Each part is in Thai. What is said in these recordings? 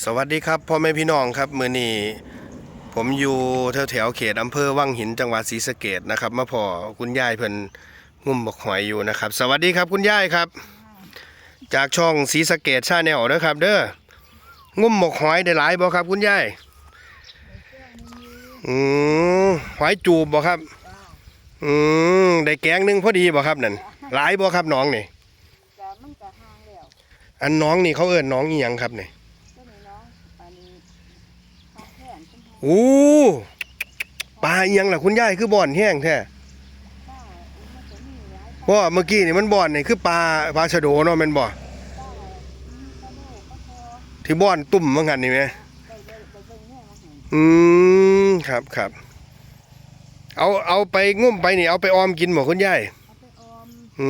สวัสดีครับพ่อแม่พี่น้องครับมือนี้ผมอยู่แถวแถวเขตอำเภอวังหินจังหวัดศรีสะเกดนะครับมาพอคุณยายเพิ่นงุ่มบกหอยอยู่นะครับ สวัสดีครับคุณยายครับ จากช่องศรีสะเกดชาแนลนะครับ เด้องุ่มบกหอยได้หลายบ่ครับ คุณยายอืมหอยจูบบ่ครับอืมได้แกงนึงพอดีบ่ครับนั่นหลายบ่ครับน้องนี่ก็มันก็ห่างแล้วอันน้องนี่เขาเอิ้นน้องอีหยังครับนี่น้องอันนี้ข้าวแผ่นขึ้นมา โอ้ปลาอีหยังล่ะคุณยายคือบ่อนแห้งแท้ป้ามันจะมีหลายเพราะว่าเมื่อกี้นี่มันบ่อนนี่คือปลาปลาชะโดเนาะแม่นบ่ป้ามีปลาโลกปลาคอที่บ่อนตุ่มว่างั้นนี่แหมได้ได้ได้เบิ่งแม่มาให้อืมครับครับเอาเอาไปงุ่มไปนี่เอาไปออมกินบ่คุณยายเอาไปออมอื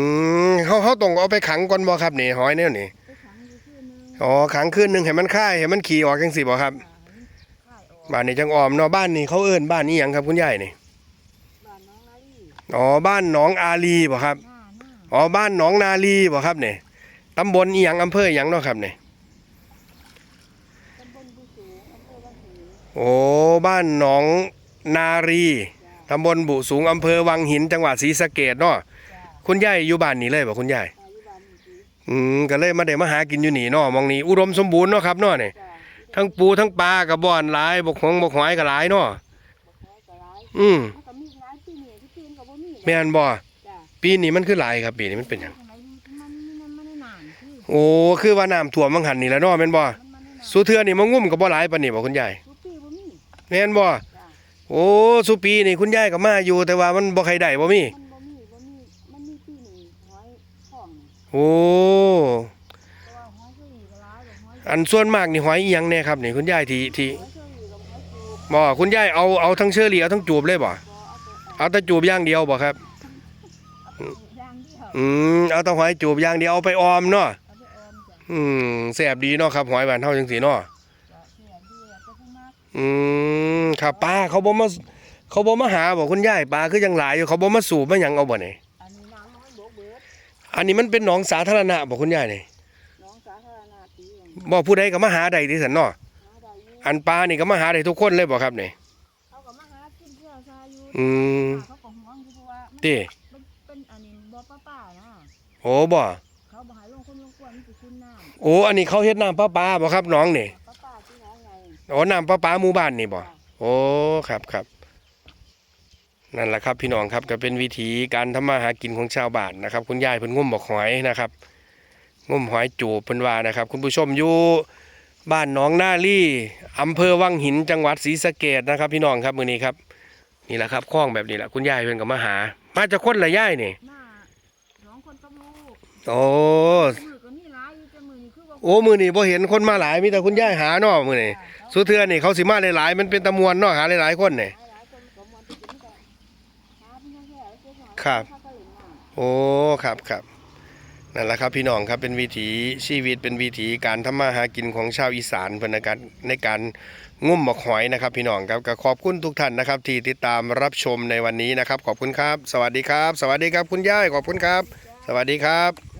มเฮาเฮาต้องเอาไปขังก่อนบ่ครับนี่หอยแนวนี่ไปขังอยู่ที่นึงอ๋อขังคืนหนึงให้มันคายให้มันขี่ออกจังซี่บ่ครับขายออก บ้านนี้จังออมเนาะบ้านนี่เขาเอิ้นบ้านอีหยังครับคุณยายนี่บ้านน้องนาลีอ๋อบ้านหนองอาลีบ่ครับหน้าหน้าอ๋อบ้านหนองนาลีบ่ครับนี่ตำบลอีหยังอำเภออีหยังเนาะครับนี่ตำบลบุสูงอำเภอวังหินโอ้บ้านหนองนารีตำบลบุสูงอำเภอวังหินจังหวัดศรีสะเกดเนาะจ้าคุณยายอยู่บ้านนี้เลยบ่คุณยายอายุบ้านนี้ดีอืมก็เลยมาได้มาหากินอยู่นี่เนาะหมองนี้อุดมสมบูรณ์เนาะครับเนาะนี่จ้า ทั้งปูทั้งปลากับบ่อนหลายบกหงบกหอยก็หลายเนาะบ่ขายก็หลายอืมมันก็มีหลายที่นี่ที่อื่นก็บ่มีแม่นบ่จ้าปีนี้มันคือหลายครับปีนี้มันเป็นหยังจังไดมันมันมันได้นานคือโอ้คือว่าน้ำท่วมมังหันนี่แหล้วเนาะแม่นบ่มันมันได้นานสุเทือนี่มางุ่มก็บ่หลายปานนี้บ่คุณยายทุกปีบ่มีแม่นบ่จ้าโอ้สุปีนี่คุณยายก็มาอยู่ แต่ว่ามันบ่ใครได้บ่มีมันบ่มีบ่มีมันมีปีหนึ่งหอยทองนี่โอ้ อยอันส่วนมากนี่หอยอีหยังแน่ครับนี่คุณยายที่ที่หอยเชอรี่กับหอยจูบบ่คุณยายเอาเอาทั้งเชอรี่เอาทั้งจูบเลยบ่บ่เอาไปเอาแต่จูบอย่างเดียวบ่ครับเอาไปย่างเดียวอืมเอาแต่หอยจูบอย่างเดียวเอาไปออมเนาะเอาไปออมจ้ะอืมแซ่บดีเนาะครับหอยบ้านเฮาจังซี่เนาะจ้ะเสียดีแล้วก็ผู้มากอืมครับป้าเขาบ่มาเขาบ่มาหาบ่คุณยายปลาคือยังหลายอยู่เขาบ่มาสูบมาหยังเอาบ่นี่อันนี้น้ำมันโบกเบิดอันนี้มันเป็นหนองสาธารณะบ่คุณยายนี่น้องสาธารณะตีอย่าง บ่ผู้ใดก็มาหาได้ที่ซั่นเนาะหาได้อยู่อันปลานี่ก็มาหาได้ทุกคนเลยบ่ครับนี่เขาก็มาหากินเพื่อซาอยู่อืมเขาก็ห่วงอยู่เพราะว่ามันติมันเป็นอันนี้บ่ป้าป้าๆนะโอ้บ่เขาบ่ให้ลงคนลงกวนมันสิขึ้นน้ำโอ้อันนี้เขาเฮ็ดน้ำประปาบ่ครับหน้องนี่ป้าป้าๆที่น้องไงโอ้น้ำประปาหมู่บ้านนี่บ่โอ้ครับครับนั่นแหละครับพี่น้องครับก็เป็นวิธีการทำมาหากินของชาวบ้านนะครับ คุณยายเพิ่นงุ่มบอกหอยนะครับ งุ่มหอยจูบเพิ่นว่านะครับ คุณผู้ชมอยู่บ้านหนองนาลี่อำเภอวังหินจังหวัดศรีสะเกดนะครับ พี่น้องครับมื้อนี้ครับ นี่แหละครับคลองแบบนี้แหละคุณยายเพิ่นก็มาหา มาจากคนละยายนี่มาสองคนกับลูกโอ้มือก็มีหลายอยู่แต่มือนี่คือว่าโอ้มื้อนี้บ่เห็นคนมาหลายมีแต่คุณยายหาเนาะมื้อนี้สุเทือนี่เขาสิมาหลายๆมันเป็นตะมวนเนาะหาหลายๆคนนี่หลายหลายคนก็มวนไปกินกันหาเพี่น้องแค่เจ้าของครับเขาก็เล่นน้ำโอ้ครับครับ นั่นแหละครับพี่น้องครับเป็นวิถีชีวิตเป็นวิถีการทำมาหากินของชาวอีสานพนักานในการงุ่มหมกหอยนะครับพี่น้องครับก็ขอบคุณทุกท่านนะครับ ที่ติดตามรับชมในวันนี้นะครับ ขอบคุณครับ สวัสดีครับ สวัสดีครับคุณย่ายขอบคุณครับ สวัสดีครับ